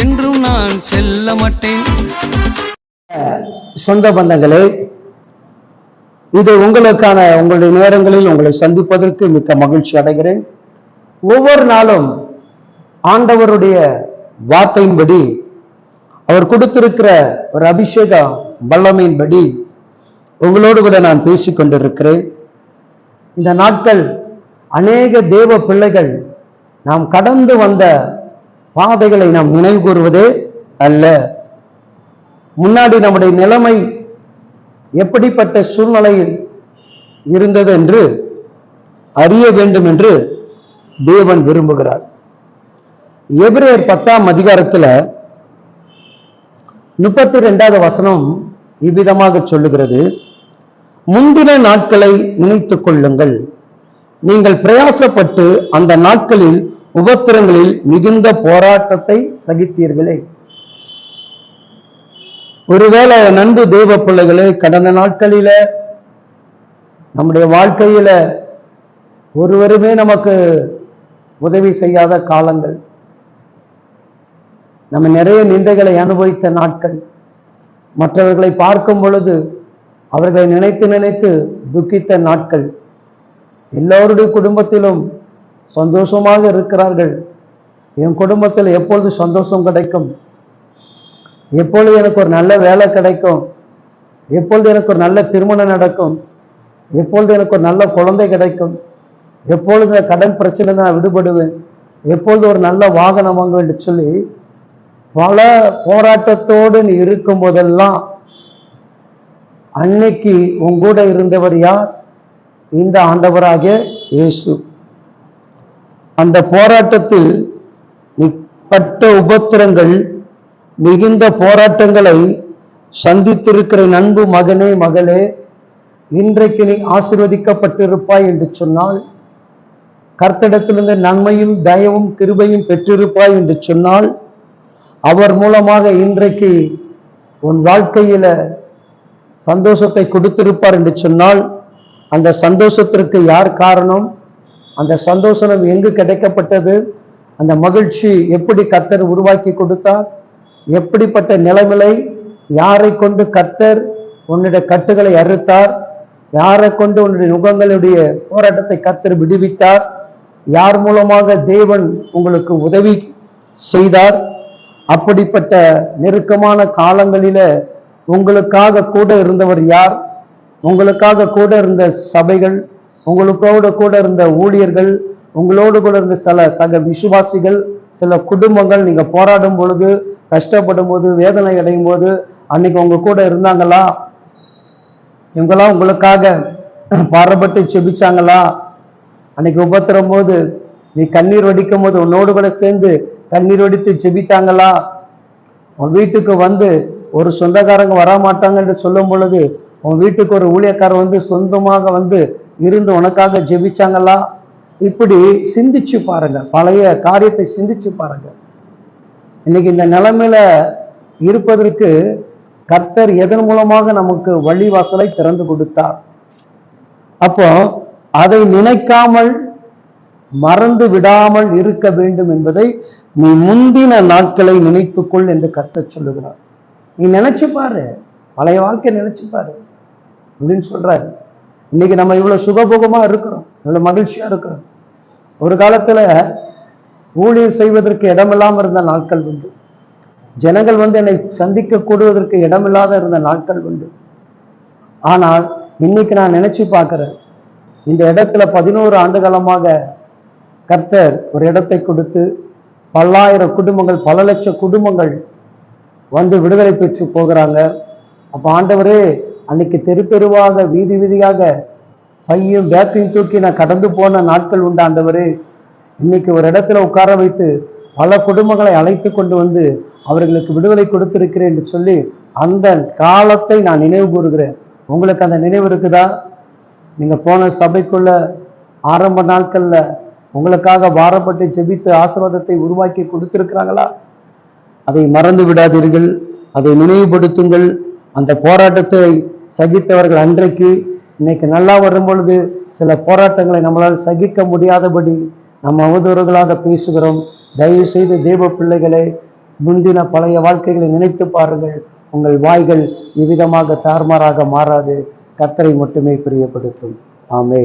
என்றும் நான் செல்ல மாட்டேன். சொந்த பந்தங்களே இது உங்களுக்கான உங்களுடைய நேரங்களில் உங்களை சந்திப்பதற்கு மிக்க மகிழ்ச்சி அடைகிறேன். ஒவ்வொரு நாளும் ஆண்டவருடைய வார்த்தையின்படி அவர் கொடுத்திருக்கிற ஒரு அபிஷேக வல்லமையின்படி உங்களோடு கூட நான் பேசிக் கொண்டிருக்கிறேன். இந்த நாட்கள் அநேக தேவ பிள்ளைகள் நாம் கடந்து வந்த பாதைகளை நாம் நினைவு கூறுவதே அல்ல. முன்னாடி நம்முடைய நிலைமை எப்படிப்பட்ட சூழ்நிலையில் இருந்தது என்று அறிய வேண்டும் என்று தேவன் விரும்புகிறார். எபிரேர் பத்தாம் அதிகாரத்துல முப்பத்தி ரெண்டாவது வசனம் இவ்விதமாக சொல்லுகிறது. முந்தின நாட்களை நினைத்துக் கொள்ளுங்கள். நீங்கள் பிரயாசப்பட்டு அந்த நாட்களில் உபத்திரங்களில் மிகுந்த போராட்டத்தை சகித்தீர்களே. ஒருவேளை நண்பு தெய்வ பிள்ளைகளே கடந்த நாட்களில நம்முடைய வாழ்க்கையில ஒருவருமே நமக்கு உதவி செய்யாத காலங்கள். நம்ம நிறைய நிந்தைகளை அனுபவித்த நாட்கள். மற்றவர்களை பார்க்கும் பொழுது அவர்களை நினைத்து நினைத்து துக்கித்த நாட்கள். எல்லோருடைய குடும்பத்திலும் சந்தோஷமாக இருக்கிறார்கள். என் குடும்பத்தில் எப்பொழுது சந்தோஷம் கிடைக்கும்? எப்பொழுது எனக்கு ஒரு நல்ல வேலை கிடைக்கும்? எப்பொழுது எனக்கு ஒரு நல்ல திருமணம் நடக்கும்? எப்பொழுது எனக்கு ஒரு நல்ல குழந்தை கிடைக்கும்? எப்பொழுது கடன் பிரச்சனை நான் விடுபடுவேன்? எப்பொழுது ஒரு நல்ல வாகனம் வாங்குவேன் என்று சொல்லி பல போராட்டத்தோடு நீ இருக்கும் போதெல்லாம் அன்னைக்கு உங்கூட இருந்தவர் யார்? இந்த ஆண்டவராகிய இயேசு. அந்த போராட்டத்தில் பட்ட உபத்திரங்கள் மிகுந்த போராட்டங்களை சந்தித்திருக்கிற நண்பு மகனே மகளே இன்றைக்கு நீ ஆசிர்வதிக்கப்பட்டிருப்பாய் என்று சொன்னால் கர்த்தடத்திலிருந்து நன்மையும் தயவும் கிருபையும் பெற்றிருப்பாய் என்று சொன்னால் அவர் மூலமாக இன்றைக்கு உன் வாழ்க்கையில சந்தோஷத்தை கொடுத்திருப்பார் என்று சொன்னால் அந்த சந்தோஷத்திற்கு யார் காரணம்? அந்த சந்தோஷம் எங்கு கிடைக்கப்பட்டது? அந்த மகிழ்ச்சி எப்படி கர்த்தர் உருவாக்கி கொடுத்தார்? எப்படிப்பட்ட நிலைமையை யாரை கொண்டு கர்த்தர் உன்னுடைய கட்டுகளை அறுத்தார்? யாரை கொண்டு உன்னுடைய நுகங்களுடைய போராட்டத்தை கர்த்தர் விடுவித்தார்? யார் மூலமாக தேவன் உங்களுக்கு உதவி செய்தார்? அப்படிப்பட்ட நெருக்கமான காலங்களில உங்களுக்காக கூட இருந்தவர் யார்? உங்களுக்காக கூட இருந்த சபைகள் உங்களுக்கோடு கூட இருந்த ஊழியர்கள் உங்களோடு கூட இருந்த சில சக விசுவாசிகள் சில குடும்பங்கள் நீங்க போராடும் பொழுது கஷ்டப்படும் போது வேதனை அடையும் போது அன்னைக்கு உங்க கூட இருந்தாங்களா? இவங்கெல்லாம் உங்களுக்காக பாரப்பட்டு செபிச்சாங்களா? அன்னைக்கு உபத்திரம் போது நீ கண்ணீர் வடிக்கும் போது உன்னோடு கூட சேர்ந்து கண்ணீர் வடித்து செபித்தாங்களா? உன் வீட்டுக்கு வந்து ஒரு சொந்தக்காரங்க வரமாட்டாங்க என்று சொல்லும் பொழுது உன் வீட்டுக்கு ஒரு ஊழியக்காரர் வந்து சொந்தமாக வந்து இருந்து உனக்காக ஜெபிச்சாங்களா? இப்படி சிந்திச்சு பாருங்க. பழைய காரியத்தை சிந்திச்சு பாருங்க. இன்னைக்கு இந்த நிலைமையில இருப்பதற்கு கர்த்தர் எதன் மூலமாக நமக்கு வழிவாசலை திறந்து கொடுத்தார்? அப்போ அதை நினைக்காமல் மறந்து விடாமல் இருக்க வேண்டும் என்பதை நீ முந்தின நாட்களை நினைத்துக்கொள் என்று கர்த்தர் சொல்லுகிறார். நீ நினைச்சு பாரு. பழைய வாழ்க்கை நினைச்சு பாரு. அப்படின்னு சொல்றாரு. இன்னைக்கு நம்ம இவ்வளவு சுகபோகமா இருக்கிறோம் இவ்வளவு மகிழ்ச்சியா இருக்கிறோம். ஒரு காலத்துல ஊழியர் செய்வதற்கு இடமில்லாம இருந்த நாட்கள் உண்டு. ஜனங்கள் வந்து என்னை சந்திக்க கூடுவதற்கு இடமில்லாத இருந்த நாட்கள் உண்டு. ஆனால் இன்னைக்கு நான் நினைச்சு பார்க்கிறேன் இந்த இடத்துல பதினோரு ஆண்டு காலமாக கர்த்தர் ஒரு இடத்தை கொடுத்து பல்லாயிரம் குடும்பங்கள் பல லட்சம் குடும்பங்கள் வந்து விடுதலை பெற்று போகிறாங்க. அப்ப ஆண்டவரே அன்னைக்கு தெரு தெருவாக வீதி வீதியாக பையும் பேக்கையும் தூக்கி நான் கடந்து போன நாட்கள் உண்டு ஆண்டவரே. இன்னைக்கு ஒரு இடத்துல உட்கார வைத்து பல குடும்பங்களை அழைத்து கொண்டு வந்து அவர்களுக்கு விடுதலை கொடுத்திருக்கிறேன் என்று சொல்லி அந்த காலத்தை நான் நினைவு கூறுகிறேன். உங்களுக்கு அந்த நினைவு இருக்குதா? நீங்கள் போன சபைக்குள்ள ஆரம்ப நாட்களில் உங்களுக்காக பாரப்பட்டு ஜெபித்து ஆசிர்வாதத்தை உருவாக்கி கொடுத்திருக்கிறாங்களா? அதை மறந்து விடாதீர்கள். அதை நினைவுபடுத்துங்கள். அந்த போராட்டத்தை சகித்தவர்கள் அன்றைக்கு இன்னைக்கு நல்லா வரும் பொழுது சில போராட்டங்களை நம்மளால் சகிக்க முடியாதபடி நம்ம அவதூறுகளாக பேசுகிறோம். தயவு செய்து தேவ பிள்ளைகளை முந்தின பழைய வாழ்க்கைகளை நினைத்து பாருங்கள். உங்கள் வாய்கள் இவ்விதமாக தாறுமாறாக மாறாது. கத்தரை மட்டுமே பிரியப்படுத்தும். ஆமே